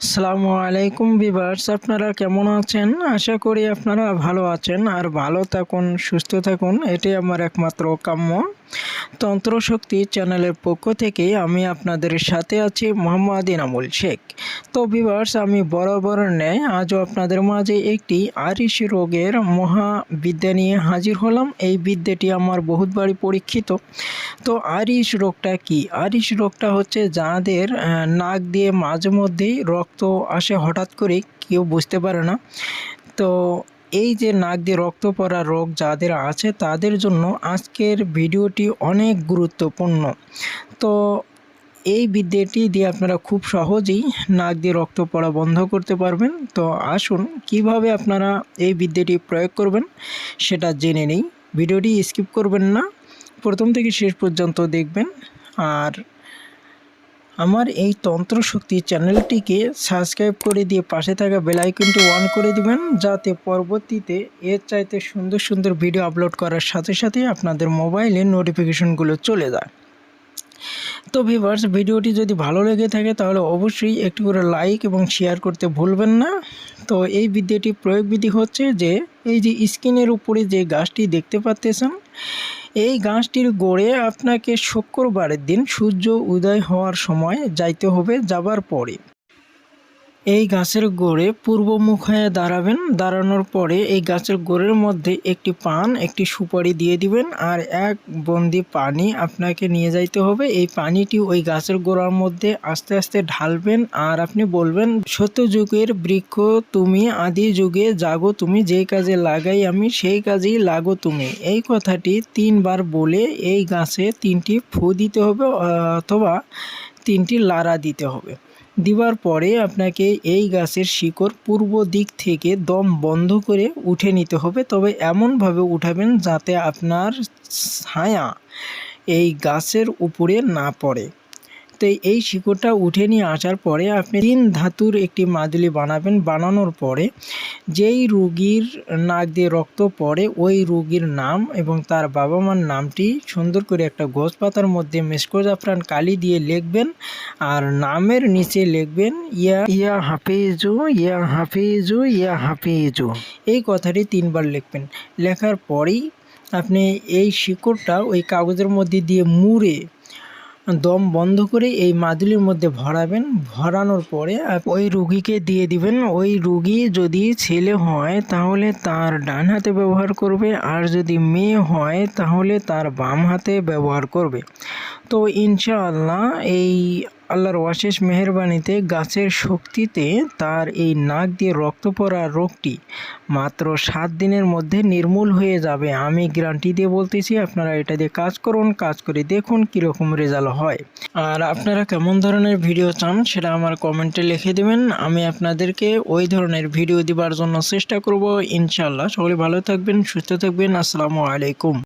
আসসালামু আলাইকুম ভিভার্স, আপনারা কেমন আছেন? আশা করি আপনারা ভালো আছেন আর ভালো থাকুন, সুস্থ থাকুন, এটাই আমার একমাত্র কাম্য তন্ত্রশক্তি চ্যানেলের পক্ষ থেকে আমি আপনাদের সাথে আছি মোহাম্মদ ইনামুল শেখ। তো ভিভার্স, আমি বরাবর ন্যায় আজও আপনাদের মাঝে একটি আরিশ রোগের মহাবিদ্যা নিয়ে হাজির হলাম। এই বিদ্যাটি আমার বহুতবারই পরীক্ষিত। তো আরিশ রোগটা কি? আরিশ রোগটা হচ্ছে যাদের নাক দিয়ে মাঝে মধ্যেই রক্ত আসে হঠাৎ করে কেউ বুঝতে পারে না। তো এই যে নাক দিয়ে রক্ত পড়া রোগ যাদের আছে, তাদের জন্য আজকের ভিডিওটি অনেক গুরুত্বপূর্ণ। তো এই বিদ্যাটি দিয়ে আপনারা খুব সহজেই নাক দিয়ে রক্ত পড়া বন্ধ করতে পারবেন। তো আসুন, কীভাবে আপনারা এই বিদ্যাটি প্রয়োগ করবেন সেটা জেনে নেই। ভিডিওটি স্কিপ করবেন না। প্রথম থেকে শেষ পর্যন্ত দেখবেন। আর আমার এই তন্ত্র শক্তি চ্যানেলটিকে সাবস্ক্রাইব করে দিয়ে পাশে থাকা বেল আইকনটি অন করে দিবেন, যাতে পরবর্তীতে এর চাইতে সুন্দর সুন্দর ভিডিও আপলোড করার সাথে সাথে আপনাদের মোবাইলে নোটিফিকেশনগুলো চলে যায়। তো ভিভার্স ভিডিওটি যদি ভালো লেগে থাকে, তাহলে অবশ্যই একটু করে লাইক এবং শেয়ার করতে ভুলবেন না। তো এই বিদ্যাটি প্রয়োগ বিধি হচ্ছে যে, এই যে স্ক্রিনের উপরে যে গাছটি দেখতে পাচ্তেছেন এই গাছটির গড়ে আপনাকে শুক্রবারের দিন সূর্য উদয় হওয়ার সময় যাইতে হবে যাবার পরে। এই গাছের গোড়ে পূর্বমুখ হয়ে দাঁড়াবেন। দাঁড়ানোর পরে এই গাছের গোড়ের মধ্যে একটি পান, একটি সুপারি দিয়ে দিবেন আর এক বন্দি পানি আপনাকে নিয়ে যাইতে হবে। এই পানিটি ওই গাছের গোড়ার মধ্যে আস্তে আস্তে ঢালবেন আর আপনি বলবেন, সত্য যুগের বৃক্ষ তুমি, আদি যুগে জাগো তুমি যেই কাজে লাগাই আমি, সেই কাজেই লাগো তুমি। এই কথাটি তিনবার বলে এই গাছে তিনটি ফু দিতে হবে অথবা তিনটি লারা দিতে হবে। দিবার পরে আপনাকে এই গাছের শিকড় পূর্ব দিক থেকে দম বন্ধ করে উঠে নিতে হবে। তবে এমনভাবে উঠাবেন যাতে আপনার ছায়া এই গাছের উপরে না পড়ে। তো এই শিকড়টা উঠে নিয়ে আসার পরে আপনি তিন ধাতুর একটি মাদুলি বানাবেন। বানানোর পরে যেই রুগীর নাক দিয়ে রক্ত পড়ে, ওই রুগীর নাম এবং তার বাবা মার নামটি সুন্দর করে একটা গোছ পাতার মধ্যে মেসকো জাফরান কালি দিয়ে লিখবেন আর নামের নিচে লিখবেন, ইয়া ইয়া হাফিজু ইয়া হাফিজু ইয়া হাফিজু। এই কথাটি তিনবার লিখবেন। লেখার পরেই আপনি এই শিকড়টা ওই কাগজের মধ্যে দিয়ে মুড়ে দম বন্ধ করে এই মাদুলির মধ্যে ভরাবেন। ভরানোর পরে ওই রুগীকে দিয়ে দিবেন। ওই রুগী যদি ছেলে হয়, তাহলে তার ডান হাতে ব্যবহার করবে। আর যদি মেয়ে হয়, তাহলে তার বাম হাতে ব্যবহার করবে। তো ইনশাআল্লাহ এই আল্লাহর অশেষ মেহরবানিতে গাছের শক্তিতে তার এই নাক দিয়ে রক্ত পড়া রোগটি মাত্র সাত দিনের মধ্যে নির্মূল হয়ে যাবে। আমি গ্যারান্টি দিয়ে বলতেছি, আপনারা এটা দিয়ে কাজ করুন, কাজ করে দেখুন কীরকম রেজাল্ট হয়। আর আপনারা কেমন ধরনের ভিডিও চান সেটা আমার কমেন্টে লিখে দেবেন। আমি আপনাদেরকে ওই ধরনের ভিডিও দেবার জন্য চেষ্টা করব। ইনশাআল্লাহ। সকলে ভালো থাকবেন, সুস্থ থাকবেন। আসসালামু আলাইকুম।